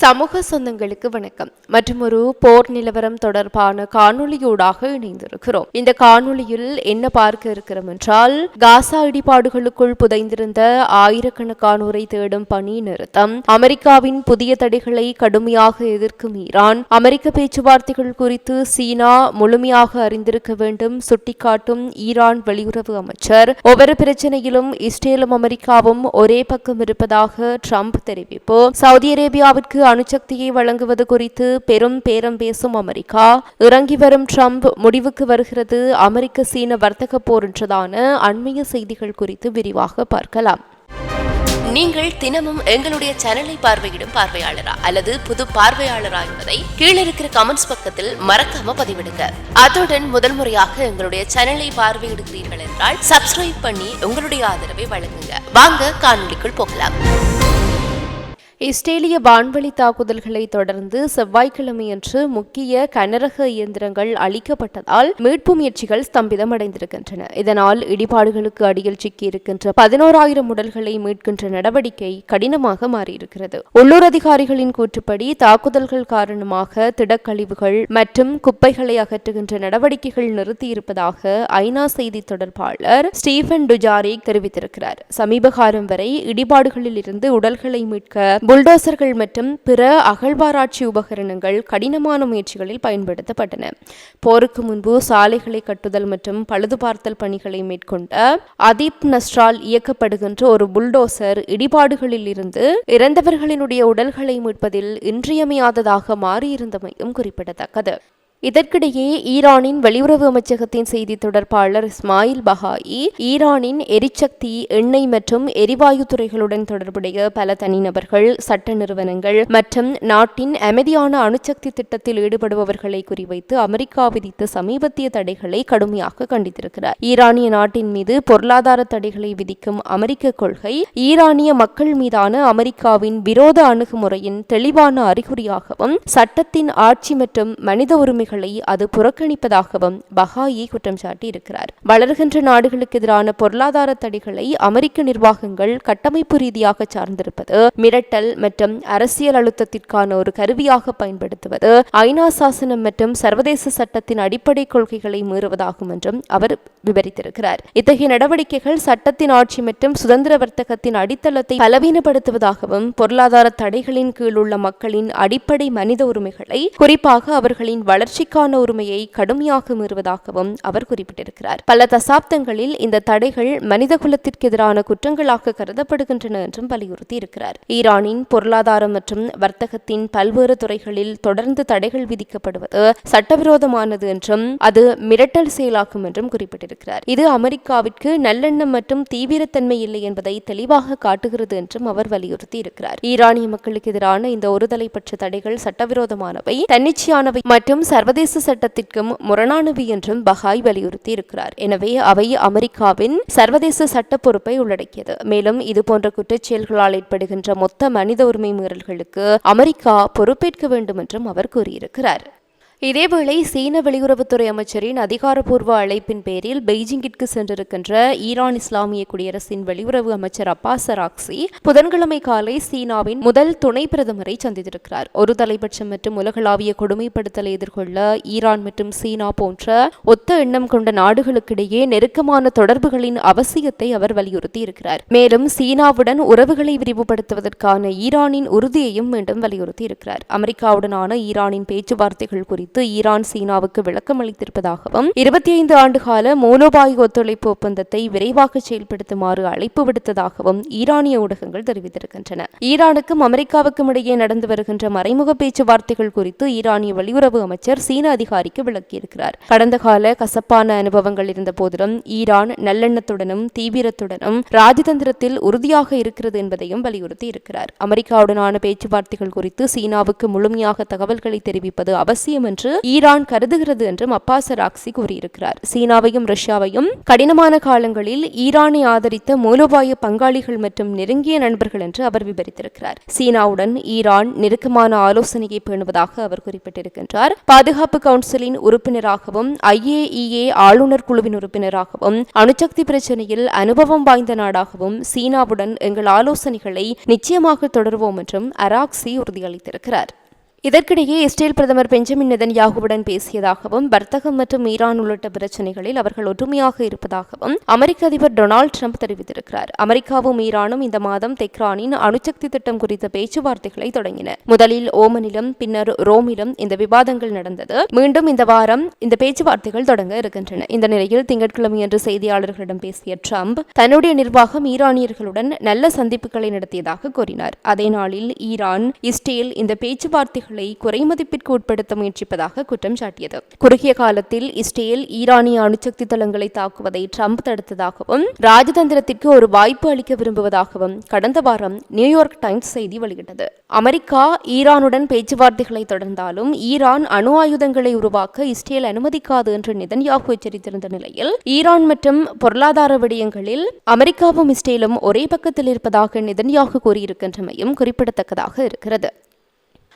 சமூக சொந்தங்களுக்கு வணக்கம். மற்றும் ஒரு போர் நிலவரம் தொடர்பான காணொளியூடாக இணைந்திருக்கிறோம். இந்த காணொலியில் என்ன பார்க்க இருக்கிறோம் என்றால் காசா இடிபாடுகளுக்குள் புதைந்திருந்த ஆயிரக்கணக்கானோரை தேடும் பணி நிறுத்தம் அமெரிக்காவின் புதிய தடைகளை கடுமையாக எதிர்க்கும் ஈரான் அமெரிக்க பேச்சுவார்த்தைகள் குறித்து சீனா முழுமையாக அறிந்திருக்க வேண்டும் சுட்டிக்காட்டும் ஈரான் வெளியுறவு அமைச்சர். ஒவ்வொரு பிரச்சனையிலும் இஸ்ரேலும் அமெரிக்காவும் ஒரே பக்கம் இருப்பதாக ட்ரம்ப் தெரிவிப்பு. சவுதி அரேபியாவிற்கு அணுசக்தியை வழங்குவது குறித்து பெரும் பேரம் பேசும் அமெரிக்கா. இறங்கி வரும் ட்ரம்ப் முடிவுக்கு வருகிறது. அமெரிக்க சீன வர்த்தக போர் என்றதான அண்மைய செய்திகள் குறித்து விரிவாக பார்க்கலாம். நீங்கள் தினமும் எங்களுடைய சேனலை பார்வையிடும் பார்வையாளரா அல்லது புது பார்வையாளரா என்பதை கீழே இருக்கிற கமெண்ட்ஸ் பக்கத்தில் மறக்காம பதிவிடுங்க. அத்துடன் முதல் முறையாக எங்களுடைய சேனலை பார்வையிடுகிறீர்கள் என்றால் சப்ஸ்கிரைப் பண்ணி உங்களுடைய ஆதரவை வழங்குங்க. வாங்க காணொலிக்குள் போகலாம். இஸ்ரேலிய வான்வழி தாக்குதல்களை தொடர்ந்து செவ்வாய்க்கிழமையன்று முக்கிய கனரக இயந்திரங்கள் அளிக்கப்பட்டதால் மீட்பு முயற்சிகள் ஸ்தம்பிதமடைந்திருக்கின்றன. இதனால் இடிபாடுகளுக்கு அடியில் சிக்கியிருக்கின்ற பதினோராயிரம் உடல்களை மீட்கின்ற நடவடிக்கை கடினமாக மாறியிருக்கிறது. உள்ளூர் அதிகாரிகளின் கூற்றுப்படி தாக்குதல்கள் காரணமாக திடக்கழிவுகள் மற்றும் குப்பைகளை அகற்றுகின்ற நடவடிக்கைகள் நிறுத்தியிருப்பதாக ஐநா செய்தி தொடர்பாளர் ஸ்டீஃபன் டுஜாரிக் தெரிவித்திருக்கிறார். சமீப காலம் வரை இடிபாடுகளில் இருந்து உடல்களை மீட்க புல்டோசர்கள் மற்றும் பிற அகழ்வாராய்ச்சி உபகரணங்கள் கடினமான முயற்சிகளில் பயன்படுத்தப்பட்டன. போருக்கு முன்பு சாலைகளை கட்டுதல் மற்றும் பழுதுபார்த்தல் பணிகளை மேற்கொண்ட அதீப் நஸ்ரால் இயக்கப்படுகின்ற ஒரு புல்டோசர் இடிபாடுகளில் இருந்து இறந்தவர்களினுடைய உடல்களை மீட்பதில் இன்றியமையாததாக மாறியிருந்தமையும் குறிப்பிடத்தக்கது. இதற்கிடையே ஈரானின் வெளியுறவு அமைச்சகத்தின் செய்தி தொடர்பாளர் இஸ்மாயில் பஹாயி ஈரானின் எரிசக்தி எண்ணெய் மற்றும் எரிவாயு துறைகளுடன் தொடர்புடைய பல தனிநபர்கள் சட்ட நிறுவனங்கள் மற்றும் நாட்டின் அமைதியான அணுசக்தி திட்டத்தில் ஈடுபடுபவர்களை குறிவைத்து அமெரிக்கா விதித்த சமீபத்திய தடைகளை கடுமையாக கண்டித்திருக்கிறார். ஈரானிய நாட்டின் மீது பொருளாதார தடைகளை விதிக்கும் அமெரிக்க கொள்கை ஈரானிய மக்கள் மீதான அமெரிக்காவின் விரோத அணுகுமுறையின் தெளிவான அறிகுறியாகவும் சட்டத்தின் ஆட்சி மற்றும் மனித உரிமை உரிமைகளை அது புறக்கணிப்பதாகவும் பஹாயி குற்றம் சாட்டியிருக்கிறார். வளர்கின்ற நாடுகளுக்கு எதிரான பொருளாதார தடைகளை அமெரிக்க நிர்வாகங்கள் கட்டமைப்பு ரீதியாக சார்ந்திருப்பது மிரட்டல் மற்றும் அரசியல் அழுத்தத்திற்கான ஒரு கருவியாக பயன்படுத்துவது ஐநா சாசனம் மற்றும் சர்வதேச சட்டத்தின் அடிப்படை கொள்கைகளை மீறுவதாகும் என்றும் அவர் விவரித்திருக்கிறார். இத்தகைய நடவடிக்கைகள் சட்டத்தின் ஆட்சி மற்றும் சுதந்திர வர்த்தகத்தின் அடித்தளத்தை பலவீனப்படுத்துவதாகவும் பொருளாதார தடைகளின் கீழ் உள்ள மக்களின் அடிப்படை மனித உரிமைகளை குறிப்பாக அவர்களின் வளர்ச்சி வளர்ச்சிக்கான உரிமையை கடுமையாக மீறுவதாகவும் அவர் குறிப்பிட்டிருக்கிறார். பல தசாப்தங்களில் இந்த தடைகள் மனித குலத்திற்கு எதிரான குற்றங்களாக கருதப்படுகின்றன என்றும் வலியுறுத்தி இருக்கிறார் ஈரானின் பொருளாதாரம் மற்றும் வர்த்தகத்தின் பல்வேறு துறைகளில் தொடர்ந்து தடைகள் விதிக்கப்படுவது சட்டவிரோதமானது என்றும் அது மிரட்டல் செயலாக்கும் என்றும் குறிப்பிட்டிருக்கிறார். இது அமெரிக்காவிற்கு நல்லெண்ணம் மற்றும் தீவிரத்தன்மை இல்லை என்பதை தெளிவாக காட்டுகிறது என்றும் அவர் வலியுறுத்தி இருக்கிறார் ஈரானிய மக்களுக்கு எதிரான இந்த ஒருதலை பற்ற தடைகள் சட்டவிரோதமானவை தன்னிச்சையானவை மற்றும் சர்வதேச சட்டத்திற்கும் முரணானவை என்றும் பஹாய் வலியுறுத்தி இருக்கிறார் எனவே அவை அமெரிக்காவின் சர்வதேச சட்ட பொறுப்பை உள்ளடக்கியது. மேலும் இதுபோன்ற குற்றச்செயல்களால் ஏற்படுகின்ற மொத்த மனித உரிமை மீறல்களுக்கு அமெரிக்கா பொறுப்பேற்க வேண்டும் என்றும் அவர் கூறியிருக்கிறார். இதேவேளை சீன வெளியுறவுத்துறை அமைச்சரின் அதிகாரப்பூர்வ அழைப்பின் பேரில் பெய்ஜிங்கிற்கு சென்றிருக்கின்ற ஈரான் இஸ்லாமிய குடியரசின் வெளியுறவு அமைச்சர் அப்பாஸ் சராக்சி புதன்கிழமை காலை சீனாவின் முதல் துணை பிரதமரை சந்தித்திருக்கிறார். ஒரு தலைபட்சம் மற்றும் உலகளாவிய கொடுமைப்படுத்தலை எதிர்கொள்ள ஈரான் மற்றும் சீனா போன்ற ஒத்த எண்ணம் கொண்ட நாடுகளுக்கிடையே நெருக்கமான தொடர்புகளின் அவசியத்தை அவர் வலியுறுத்தி இருக்கிறார் மேலும் சீனாவுடன் உறவுகளை விரிவுபடுத்துவதற்கான ஈரானின் உறுதியையும் மீண்டும் வலியுறுத்தி இருக்கிறார் அமெரிக்காவுடனான ஈரானின் பேச்சுவார்த்தைகள் குறித்து குறித்து ஈரான் சீனாவுக்கு விளக்கம் அளித்திருப்பதாகவும் இருபத்தி ஐந்து ஆண்டுகால மூலோபாய ஒத்துழைப்பு ஒப்பந்தத்தை விரைவாக செயல்படுத்துமாறு அழைப்பு விடுத்ததாகவும் ஈரானிய ஊடகங்கள் தெரிவித்திருக்கின்றன. ஈரானுக்கும் அமெரிக்காவுக்கும் இடையே நடந்து வருகின்ற மறைமுக பேச்சுவார்த்தைகள் குறித்து ஈரானிய வெளியுறவு அமைச்சர் சீன அதிகாரிக்கு விளக்கியிருக்கிறார். கடந்த கால கசப்பான அனுபவங்கள் இருந்த போதிலும் ஈரான் நல்லெண்ணத்துடனும் தீவிரத்துடனும் ராஜதந்திரத்தில் உறுதியாக இருக்கிறது என்பதையும் வலியுறுத்தி இருக்கிறார் அமெரிக்காவுடனான பேச்சுவார்த்தைகள் குறித்து சீனாவுக்கு முழுமையாக தகவல்களை தெரிவிப்பது அவசியம் என்று என்று ஈரான் கருதுகிறது என்றும் அப்பாஸ் ராக்சி கூறியிருக்கிறார். சீனாவையும் ரஷ்யாவையும் கடினமான காலங்களில் ஈரானை ஆதரித்த மூலோபாய பங்காளிகள் மற்றும் நெருங்கிய நண்பர்கள் என்று அவர் விவரித்திருக்கிறார். சீனாவுடன் ஈரான் நெருக்கமான ஆலோசனையை பேணுவதாக அவர் குறிப்பிட்டிருக்கின்றார். பாதுகாப்பு கவுன்சிலின் உறுப்பினராகவும் ஐஏஇஏ ஆளுநர் குழுவின் உறுப்பினராகவும் அணுசக்தி பிரச்சனையில் அனுபவம் வாய்ந்த நாடாகவும் சீனாவுடன் எங்கள் ஆலோசனைகளை நிச்சயமாக தொடருவோம் என்றும் அராக்சி உறுதியளித்திருக்கிறார். இதற்கிடையே இஸ்ரேல் பிரதமர் பெஞ்சமின் நெதன்யாகுவுடன் பேசியதாகவும் வர்த்தகம் மற்றும் ஈரான் உள்ளிட்ட பிரச்சினைகளில் அவர்கள் ஒற்றுமையாக இருப்பதாகவும் அமெரிக்க அதிபர் டொனால்டு ட்ரம்ப் தெரிவித்திருக்கிறார். அமெரிக்காவும் ஈரானும் இந்த மாதம் தெக்ரானின் அணுசக்தி திட்டம் குறித்த பேச்சுவார்த்தைகளை தொடங்கின. முதலில் ஓமனிலும் பின்னர் ரோமிலும் இந்த விவாதங்கள் நடந்தது. மீண்டும் இந்த வாரம் இந்த பேச்சுவார்த்தைகள் தொடங்க இருக்கின்றன. இந்த நிலையில் திங்கட்கிழமையன்று செய்தியாளர்களிடம் பேசிய ட்ரம்ப் தன்னுடைய நிர்வாகம் ஈரானியர்களுடன் நல்ல சந்திப்புகளை நடத்தியதாக கூறினார். அதே நாளில் ஈரான் இஸ்ரேல் இந்த பேச்சுவார்த்தைகள் குறைமதிப்பிற்கு உட்படுத்த முயற்சிப்பதாக குற்றம் சாட்டியது. குறுகிய காலத்தில் இஸ்ரேல் ஈரானிய அணுசக்தி தளங்களை தாக்குவதை ட்ரம்ப் தடுத்ததாகவும் ராஜதந்திரத்திற்கு ஒரு வாய்ப்பு அளிக்க விரும்புவதாகவும் கடந்த வாரம் நியூயார்க் டைம்ஸ் செய்தி வெளியிட்டது. அமெரிக்கா ஈரானுடன் பேச்சுவார்த்தைகளை தொடர்ந்தாலும் ஈரான் அணு ஆயுதங்களை உருவாக்க இஸ்ரேல் அனுமதிக்காது என்று நிதன்யாகு எச்சரித்திருந்த நிலையில் ஈரான் மற்றும் பொருளாதார விடயங்களில் அமெரிக்காவும் இஸ்ரேலும் ஒரே பக்கத்தில் இருப்பதாக நிதன்யாகு கூறியிருக்கின்றமையும் குறிப்பிடத்தக்கதாக இருக்கிறது.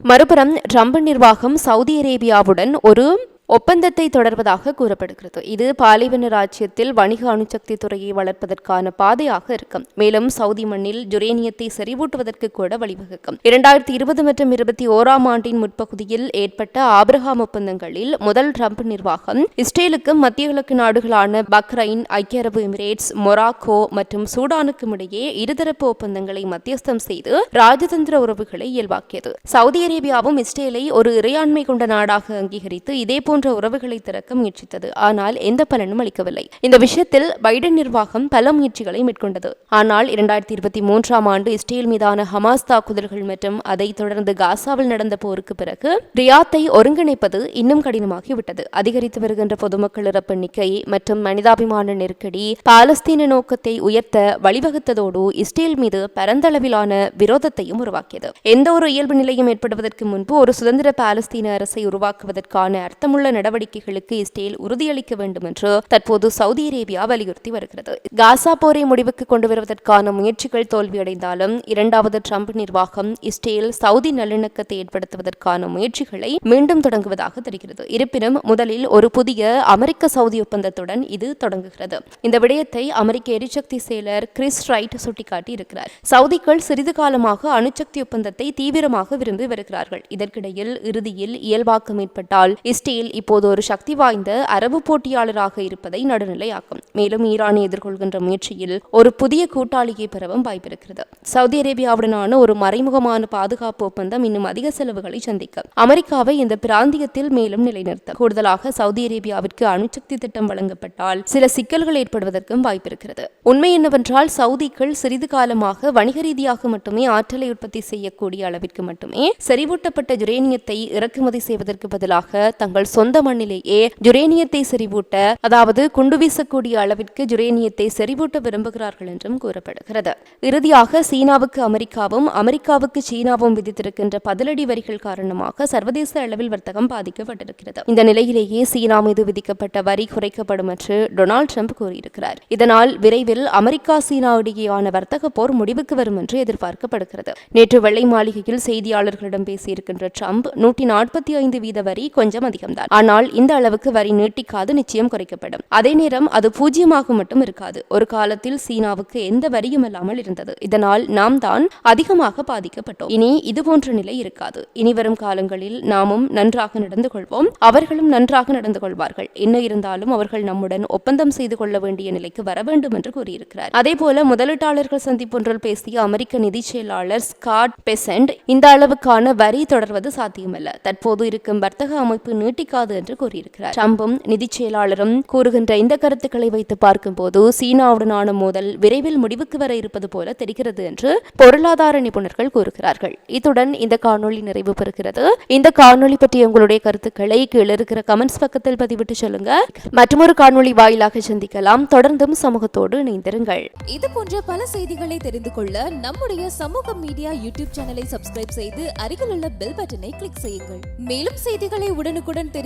மறுபுறம் ட்ரம்ப் நிர்வாகம் சவுதி அரேபியாவுடன் ஒரு ஒப்பந்தத்தை தொடர்வதாக கூறப்படுகிறது. இது பாலைவன ராஜ்யத்தில் வணிக அணுசக்தி துறையை வளர்ப்பதற்கான பாதையாக இருக்கும். மேலும் சவுதி மண்ணில் ஜுரேனியத்தை செறிவூட்டுவதற்கு கூட வழிவகுக்கும். இரண்டாயிரத்தி இருபது மற்றும் இருபத்தி ஓராம் ஆண்டின் முற்பகுதியில் ஏற்பட்ட ஆபிரகாம் ஒப்பந்தங்களில் முதல் ட்ரம்ப் நிர்வாகம் இஸ்ரேலுக்கு மத்திய கிழக்கு நாடுகளான பக்ரைன் ஐக்கிய அரபு எமிரேட்ஸ் மொராக்கோ மற்றும் சூடானுக்கும் இடையே இருதரப்பு ஒப்பந்தங்களை மத்தியஸ்தம் செய்து ராஜதந்திர உறவுகளை இயல்பாக்கியது. சவுதி அரேபியாவும் இஸ்ரேலை ஒரு இறையாண்மை கொண்ட நாடாக அங்கீகரித்து இதேபோல் போன்ற உறவுகளை திறக்க முயற்சித்தது. ஆனால் எந்த பலனும் அளிக்கவில்லை. இந்த விஷயத்தில் பைடன் நிர்வாகம் பல முயற்சிகளை மேற்கொண்டது. ஆனால் இரண்டாயிரத்தி இருபத்தி மூன்றாம் ஆண்டு இஸ்ரேல் மீதான ஹமாஸ் தாக்குதல்கள் மற்றும் அதைத் தொடர்ந்து காசாவில் நடந்த போருக்கு பிறகு ரியாத்தை ஒருங்கிணைப்பது இன்னும் கடினமாகிவிட்டது. அதிகரித்து வருகின்ற பொதுமக்கள் இறப்பு எண்ணிக்கை மற்றும் மனிதாபிமான நெருக்கடி பாலஸ்தீன நோக்கத்தை உயர்த்த வழிவகுத்ததோடு இஸ்ரேல் மீது பரந்தளவிலான விரோதத்தையும் உருவாக்கியது. எந்த ஒரு இயல்பு நிலையும் ஏற்படுவதற்கு முன்பு ஒரு சுதந்திர பாலஸ்தீன அரசை உருவாக்குவதற்கான அர்த்தமுள்ள உள்ள நடவடிக்கைகளுக்கு இஸ்ரேல் உறுதியளிக்க வேண்டும் என்று தற்போது சவுதி அரேபியா வலியுறுத்தி வருகிறது. காசா போரை முடிவுக்கு கொண்டு வருவதற்கான முயற்சிகள் தோல்வியடைந்தாலும் இரண்டாவது ட்ரம்ப் நிர்வாகம் இஸ்ரேல் சவுதி நல்லிணக்கத்தை ஏற்படுத்துவதற்கான முயற்சிகளை மீண்டும் தொடங்குவதாக தெரிகிறது. இருப்பினும் முதலில் ஒரு புதிய அமெரிக்க சவுதி ஒப்பந்தத்துடன் இது தொடங்குகிறது. இந்த விடயத்தை அமெரிக்க எரிசக்தி செயலர் கிறிஸ் ரைட் சுட்டிக்காட்டி இருக்கிறார் சவுதிகள் சிறிது காலமாக அணுசக்தி ஒப்பந்தத்தை தீவிரமாக விரும்பி வருகிறார்கள். இதற்கிடையில் இறுதியில் இயல்பாக்கம் ஏற்பட்டால் இஸ்ரேல் இப்போது ஒரு சக்தி வாய்ந்த அரபு போட்டியாளராக இருப்பதை நடுநிலையாக்கும். மேலும் ஈரானை எதிர்கொள்கின்ற முயற்சியில் ஒரு புதிய கூட்டாளியை பெறவும் வாய்ப்பிருக்கிறது. சவுதி அரேபியாவுடனான ஒரு மறைமுகமான பாதுகாப்பு ஒப்பந்தம் இன்னும் அதிக செலவுகளை சந்திக்கும். அமெரிக்காவை இந்த பிராந்தியத்தில் மேலும் நிலைநிறுத்த கூடுதலாக சவுதி அரேபியாவிற்கு அணுசக்தி திட்டம் வழங்கப்பட்டால் சில சிக்கல்கள் ஏற்படுவதற்கும் வாய்ப்பிருக்கிறது. உண்மை என்னவென்றால் சவுதிகள் சிறிது காலமாக வணிக ரீதியாக மட்டுமே ஆற்றலை உற்பத்தி செய்யக்கூடிய அளவிற்கு மட்டுமே செறிவூட்டப்பட்ட ஜுரேனியத்தை இறக்குமதி செய்வதற்கு பதிலாக தங்கள் சொந்த மண்ணிலேயே ஜுரேனியத்தை செறிவூட்ட அதாவது குண்டு வீசக்கூடிய அளவிற்கு ஜுரேனியத்தை செறிவூட்ட விரும்புகிறார்கள் என்றும் கூறப்படுகிறது. இறுதியாக சீனாவுக்கு அமெரிக்காவும் அமெரிக்காவுக்கு சீனாவும் விதித்திருக்கின்ற பதிலடி வரிகள் காரணமாக சர்வதேச அளவில் வர்த்தகம் பாதிக்கப்பட்டிருக்கிறது. இந்த நிலையிலேயே சீனா மீது விதிக்கப்பட்ட வரி குறைக்கப்படும் என்று டொனால்டு ட்ரம்ப் கூறியிருக்கிறார். இதனால் விரைவில் அமெரிக்கா சீனா இடையேயான வர்த்தக போர் முடிவுக்கு வரும் என்று எதிர்பார்க்கப்படுகிறது. நேற்று வெள்ளை மாளிகையில் செய்தியாளர்களிடம் பேசியிருக்கின்ற ட்ரம்ப் நூற்றி நாற்பத்தி ஐந்து வீத வரி கொஞ்சம் அதிகம்தான். ஆனால் இந்த அளவுக்கு வரி நீட்டிக்காது நிச்சயம் குறைக்கப்படும். அதே நேரம் அது பூஜ்ஜியமாக மட்டும் இருக்காது. ஒரு காலத்தில் சீனாவுக்கு எந்த வரியும் இல்லாமல் இருந்தது. இதனால் நாம் தான் அதிகமாக பாதிக்கப்பட்டோம். இனி இதுபோன்ற நிலை இருக்காது. இனி வரும் காலங்களில் நாமும் நன்றாக நடந்து கொள்வோம். அவர்களும் நன்றாக நடந்து கொள்வார்கள். என்ன இருந்தாலும் அவர்கள் நம்முடன் ஒப்பந்தம் செய்து கொள்ள வேண்டிய நிலைக்கு வர வேண்டும் என்று கூறியிருக்கிறார். அதேபோல முதலீட்டாளர்கள் சந்திப்பொன்றில் பேசிய அமெரிக்க நிதி செயலாளர் ஸ்காட் பெசன்ட் இந்த அளவுக்கான வரி தொடர்வது சாத்தியமல்ல. தற்போது இருக்கும் வர்த்தக அமைப்பு நீட்டிக்காது கூடாது என்று கூறியிருக்கிறார். ட்ரம்பும் நிதி செயலாளரும் கூறுகின்ற இந்த கருத்துக்களை வைத்து பார்க்கும்போது சீனாவுடனான மோதல் விரைவில் முடிவுக்கு வர இருப்பது போல தெரிகிறது என்று பொருளாதார நிபுணர்கள் கூறுகிறார்கள். இத்துடன் இந்த காணொளி நிறைவு பெறுகிறது. இந்த காணொளி பற்றிய உங்களுடைய கருத்துக்களை கீழே இருக்கிற கமெண்ட்ஸ் பக்கத்தில் பதிவிட்டு சொல்லுங்க. மற்றொரு காணொளி வாயிலாக சந்திக்கலாம். தொடர்ந்தும் சமூகத்தோடு இணைந்திருங்கள். இது போன்ற பல செய்திகளை தெரிந்து கொள்ள நம்முடைய சமூக மீடியா யூடியூப் சேனலை சப்ஸ்கிரைப் செய்து அருகில் உள்ள பெல் பட்டனை கிளிக் செய்யுங்கள். மேலும் செய்திகளை உடனுக்குடன் தெரிந்து